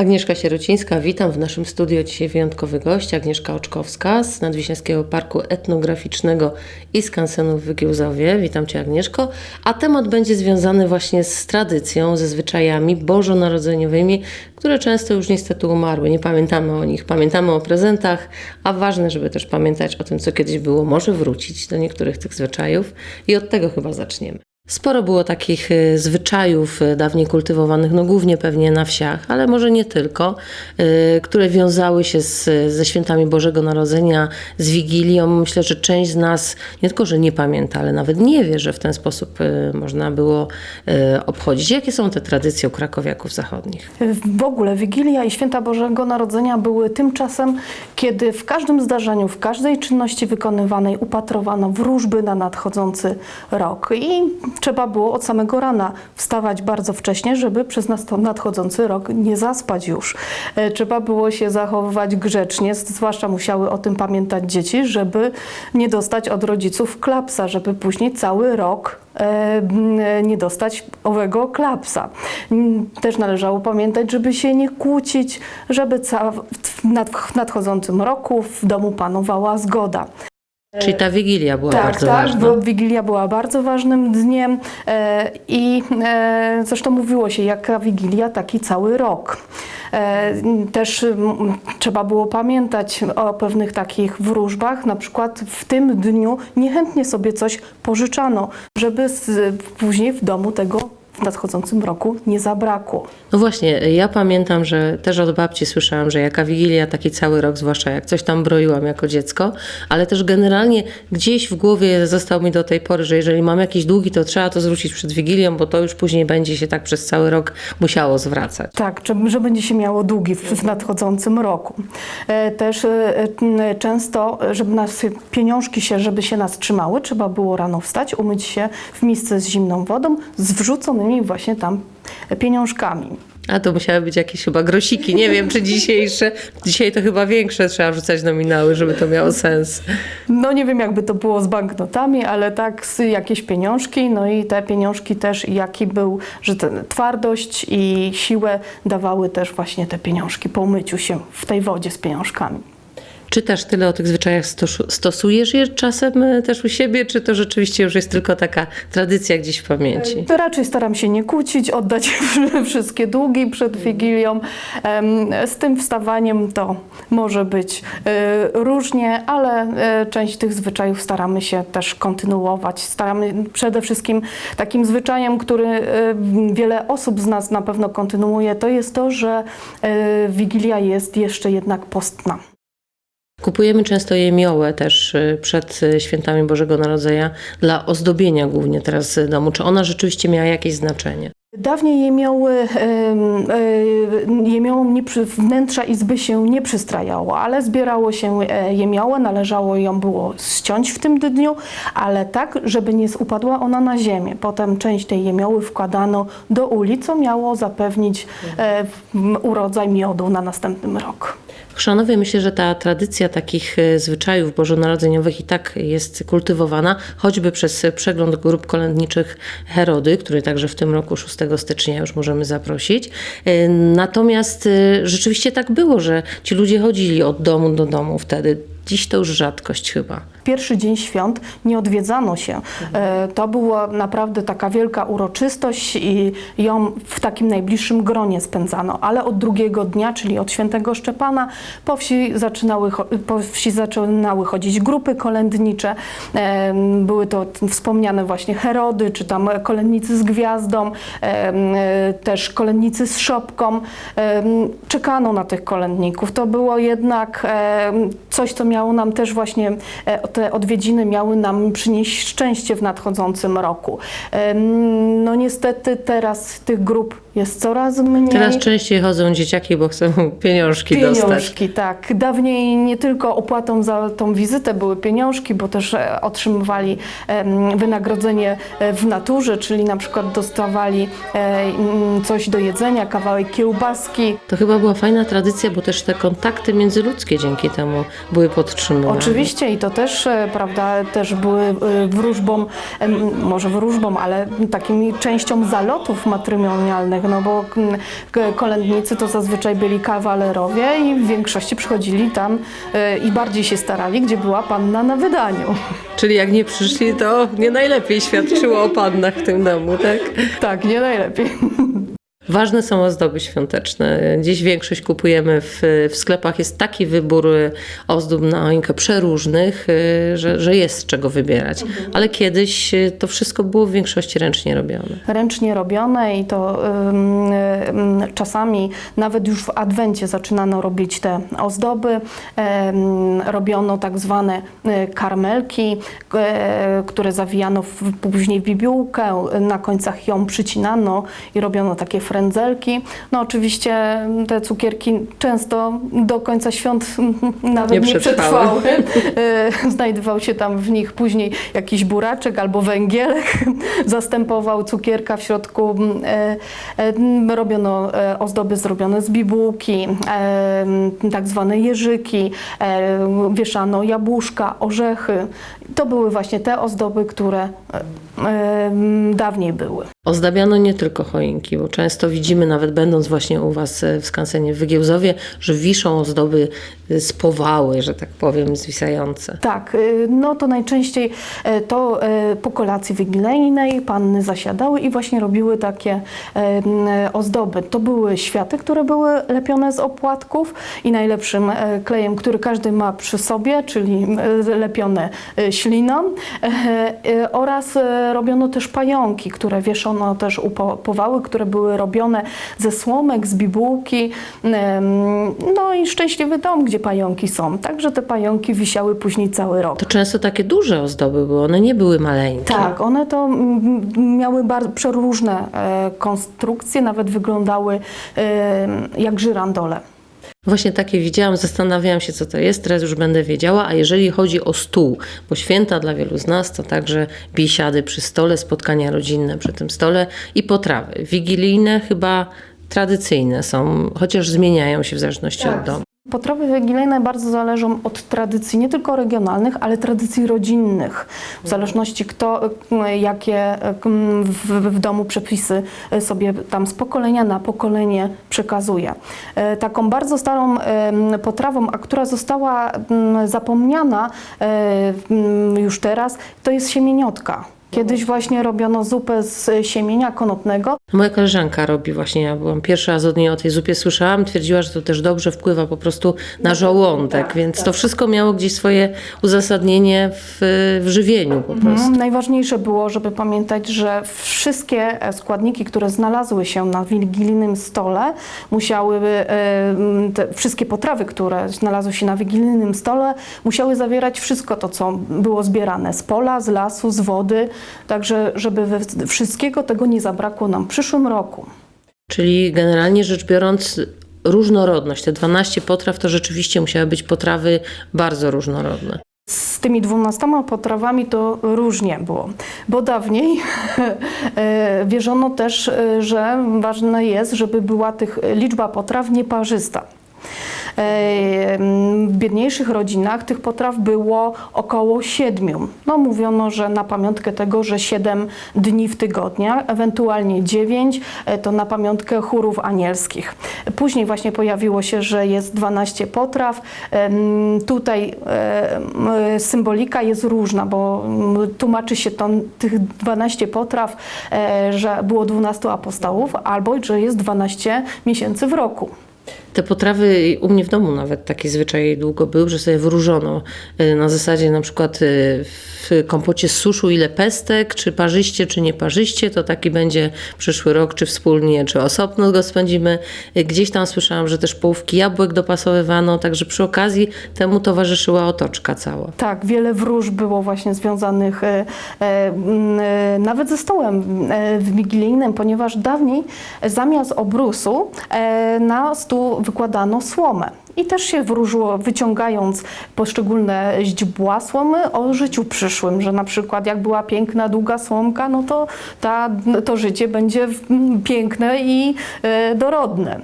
Agnieszka Sierocińska, witam w naszym studio. Dzisiaj wyjątkowy gość, Agnieszka Oczkowska z Nadwiślańskiego Parku Etnograficznego i Skansenu w Wygiełzowie. Witam Cię Agnieszko. A temat będzie związany właśnie z tradycją, ze zwyczajami bożonarodzeniowymi, które często już niestety umarły. Nie pamiętamy o nich, pamiętamy o prezentach, a ważne, żeby też pamiętać o tym, co kiedyś było, może wrócić do niektórych tych zwyczajów i od tego chyba zaczniemy. Sporo było takich y, zwyczajów y, dawniej kultywowanych, no głównie pewnie na wsiach, ale może nie tylko, y, które wiązały się z, ze świętami Bożego Narodzenia, z Wigilią. Myślę, że część z nas nie tylko, że nie pamięta, ale nawet nie wie, że w ten sposób można było obchodzić. Jakie są te tradycje u krakowiaków zachodnich? W ogóle Wigilia i Święta Bożego Narodzenia były tym czasem, kiedy w każdym zdarzeniu, w każdej czynności wykonywanej upatrowano wróżby na nadchodzący rok. I trzeba było od samego rana wstawać bardzo wcześnie, żeby przez nadchodzący rok nie zaspać już. E, Trzeba było się zachowywać grzecznie, zwłaszcza musiały o tym pamiętać dzieci, żeby nie dostać od rodziców klapsa, żeby później cały rok e, e, nie dostać owego klapsa. Też należało pamiętać, żeby się nie kłócić, żeby w nadchodzącym roku w domu panowała zgoda. Czyli ta Wigilia była tak, bardzo tak, ważna. bo Wigilia była bardzo ważnym dniem e, i e, zresztą mówiło się, jaka Wigilia, taki cały rok. E, też trzeba było pamiętać o pewnych takich wróżbach, na przykład w tym dniu niechętnie sobie coś pożyczano, żeby później w domu tego w nadchodzącym roku nie zabrakło. No właśnie, ja pamiętam, że też od babci słyszałam, że jaka Wigilia, taki cały rok, zwłaszcza jak coś tam broiłam jako dziecko, ale też generalnie gdzieś w głowie został mi do tej pory, że jeżeli mam jakieś długi, to trzeba to zwrócić przed Wigilią, bo to już później będzie się tak przez cały rok musiało zwracać. Tak, że, będzie się miało długi w, nadchodzącym roku. E, Też e, m, często, żeby nas pieniążki się, żeby się nas trzymały, trzeba było rano wstać, umyć się w misce z zimną wodą, z wrzuconymi właśnie tam pieniążkami. A to musiały być jakieś chyba grosiki, nie wiem czy dzisiejsze. Dzisiaj to chyba większe trzeba wrzucać nominały, żeby to miało sens. No nie wiem, jakby to było z banknotami, ale tak z jakieś pieniążki, no i te pieniążki też, jaki był, że ten, twardość i siłę dawały też właśnie te pieniążki po umyciu się w tej wodzie z pieniążkami. Czy też tyle o tych zwyczajach stosu- stosujesz je czasem e, też u siebie, czy to rzeczywiście już jest tylko taka tradycja gdzieś w pamięci? To raczej staram się nie kłócić, oddać wszystkie długi przed Wigilią. Em, Z tym wstawaniem to może być e, różnie, ale e, część tych zwyczajów staramy się też kontynuować. Staramy przede wszystkim takim zwyczajem, który e, wiele osób z nas na pewno kontynuuje, to jest to, że e, Wigilia jest jeszcze jednak postna. Kupujemy często jemiołę też y, przed y, świętami Bożego Narodzenia dla ozdobienia głównie teraz domu. Czy ona rzeczywiście miała jakieś znaczenie? Dawniej jemioły, em, jemiołom nie wnętrza izby się nie przystrajało, ale zbierało się e, jemiołę, należało ją było ściąć w tym dniu, ale tak, żeby nie upadła ona na ziemię. Potem część tej jemioły wkładano do uli, co miało zapewnić e, urodzaj miodu na następny rok. Chrzanowie myślę, że ta tradycja takich y, zwyczajów bożonarodzeniowych i tak jest kultywowana, choćby przez przegląd grup kolędniczych Herody, który także w tym roku 6 stycznia już możemy zaprosić. Y, Natomiast y, rzeczywiście tak było, że ci ludzie chodzili od domu do domu wtedy. Dziś to już rzadkość chyba. Pierwszy dzień świąt nie odwiedzano się. E, To była naprawdę taka wielka uroczystość i ją w takim najbliższym gronie spędzano, ale od drugiego dnia, czyli od świętego Szczepana, po wsi zaczynały, po wsi zaczynały chodzić grupy kolędnicze. E, Były to wspomniane właśnie Herody, czy tam kolędnicy z gwiazdą, e, też kolędnicy z szopką. Czekano na tych kolędników. To było jednak coś, co miało nam też właśnie, te odwiedziny miały nam przynieść szczęście w nadchodzącym roku. No niestety teraz tych grup jest coraz mniej. Teraz częściej chodzą dzieciaki, bo chcą pieniążki, dostać. Pieniążki, tak. Dawniej nie tylko opłatą za tą wizytę były pieniążki, bo też e, otrzymywali wynagrodzenie e, w naturze, czyli na przykład dostawali e, mm, coś do jedzenia, kawałek kiełbaski. To chyba była fajna tradycja, bo też te kontakty międzyludzkie dzięki temu były podtrzymywane. Oczywiście i to też, prawda, też były wróżbą, może wróżbą, ale takim częścią zalotów matrymonialnych no bo mm, kolędnicy to zazwyczaj byli kawalerowie i w większości przychodzili tam e, i bardziej się starali, gdzie była panna na wydaniu. Czyli jak nie przyszli, to nie najlepiej świadczyło o pannach w tym domu, tak? Tak, nie najlepiej. Ważne są ozdoby świąteczne. Dziś większość kupujemy w, w sklepach. Jest taki wybór y, ozdób na choinkę przeróżnych, y, że, że jest z czego wybierać. Ale kiedyś y, to wszystko było w większości ręcznie robione. ręcznie robione i to ym, ym, czasami nawet już w adwencie zaczynano robić te ozdoby. Ym, robiono tak zwane karmelki, e, które zawijano w, później w bibułkę, na końcach ją przycinano i robiono takie frędzelki. No oczywiście te cukierki często do końca świąt nawet Nie nie, przetrwały. E, Znajdował się tam w nich później jakiś buraczek albo węgielek. Zastępował cukierka w środku. m, e, e, m, Robiono ozdoby zrobione z bibułki, e, m, tak zwane jeżyki, wieszano jabłuszka, orzechy. To były właśnie te ozdoby, które dawniej były. Ozdabiano nie tylko choinki, bo często widzimy, nawet będąc właśnie u Was e, w skansenie w Wygiełzowie, że wiszą ozdoby y, z powały, że tak powiem, zwisające. Tak, y, no to najczęściej e, to e, po kolacji wigilejnej panny zasiadały i właśnie robiły takie e, ozdoby. To były światy, które były lepione z opłatków i najlepszym e, klejem, który każdy ma przy sobie, czyli e, lepione e, śliną e, e, oraz e, robiono też pająki, które wieszono też u po- powały, które były robione ze słomek, z bibułki. No i szczęśliwy dom, gdzie pająki są. Także te pająki wisiały później cały rok. To często takie duże ozdoby były, one nie były maleńkie. Tak, one to miały bardzo przeróżne e, konstrukcje, nawet wyglądały e, jak żyrandole. Właśnie takie widziałam, zastanawiałam się, co to jest, teraz już będę wiedziała. A jeżeli chodzi o stół, bo święta dla wielu z nas to także biesiady przy stole, spotkania rodzinne przy tym stole i potrawy. Wigilijne chyba tradycyjne są, chociaż zmieniają się w zależności od domu. Potrawy wigilejne bardzo zależą od tradycji, nie tylko regionalnych, ale tradycji rodzinnych. W zależności kto, e, jakie e, w, w domu przepisy e, sobie tam z pokolenia na pokolenie przekazuje. Taką bardzo starą potrawą, a która została zapomniana już teraz, to jest siemieniotka. Kiedyś właśnie robiono zupę z siemienia konopnego. Moja koleżanka robi właśnie, ja byłam pierwsza raz od niej o tej zupie słyszałam, twierdziła, że to też dobrze wpływa po prostu na żołądek, tak, więc tak. to wszystko miało gdzieś swoje uzasadnienie w, w żywieniu po prostu. Mhm. Najważniejsze było, żeby pamiętać, że wszystkie e, składniki, które znalazły się na wigilijnym stole, musiały, e, wszystkie potrawy, które znalazły się na wigilijnym stole, musiały zawierać wszystko to, co było zbierane z pola, z lasu, z wody, także żeby wszystkiego tego nie zabrakło nam w przyszłym roku. Czyli generalnie rzecz biorąc, różnorodność, te 12 potraw to rzeczywiście musiały być potrawy bardzo różnorodne. Z tymi dwunastoma potrawami to różnie było, bo dawniej e, wierzono też, e, że ważne jest, żeby była tych liczba potraw nieparzysta. E, W biedniejszych rodzinach tych potraw było około siedmiu. No mówiono, że na pamiątkę tego, że siedem dni w tygodniu, ewentualnie dziewięć, e, to na pamiątkę chórów anielskich. Później właśnie pojawiło się, że jest 12 potraw. Tutaj em, symbolika jest różna, bo tłumaczy się to tych 12 potraw, e, że było 12 apostołów, albo że jest 12 miesięcy w roku. Te potrawy, u mnie w domu nawet taki zwyczaj długo był, że sobie wróżono y, na zasadzie na przykład y, w kompocie z suszu ile pestek, czy parzyście, czy nie parzyście, to taki będzie przyszły rok, czy wspólnie, czy osobno go spędzimy. Y, Gdzieś tam słyszałam, że też połówki jabłek dopasowywano, także przy okazji temu towarzyszyła otoczka cała. Tak, wiele wróż było właśnie związanych m, e, nawet ze stołem e, wigilijnym, ponieważ dawniej zamiast obrusu na stół wykładano słomę. I też się wróżyło, wyciągając poszczególne źdźbła słomy o życiu przyszłym, że na przykład jak była piękna, długa słomka, no to ta, to życie będzie mm, piękne i e, dorodne.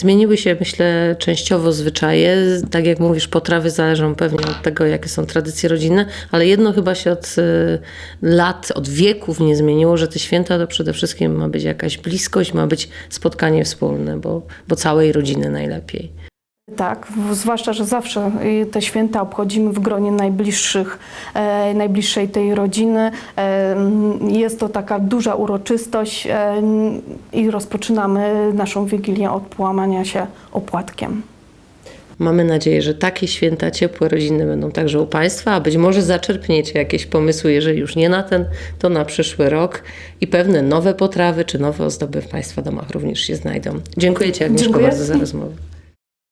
Zmieniły się, myślę, częściowo zwyczaje. Tak jak mówisz, potrawy zależą pewnie od tego, jakie są tradycje rodzinne, ale jedno chyba się od y, lat, od wieków nie zmieniło, że te święta to przede wszystkim ma być jakaś bliskość, ma być spotkanie wspólne, bo, bo całej rodziny najlepiej. Tak, zwłaszcza, że zawsze y, te święta obchodzimy w gronie najbliższych, e, najbliższej tej rodziny. E, mm, Jest to taka duża uroczystość e, i rozpoczynamy naszą Wigilię od połamania się opłatkiem. Mamy nadzieję, że takie święta ciepłe, rodzinne będą także u Państwa, a być może zaczerpniecie jakieś pomysły, jeżeli już nie na ten, to na przyszły rok i pewne nowe potrawy czy nowe ozdoby w Państwa domach również się znajdą. Dziękuję Ci Agnieszko Dziękuję. bardzo za rozmowę.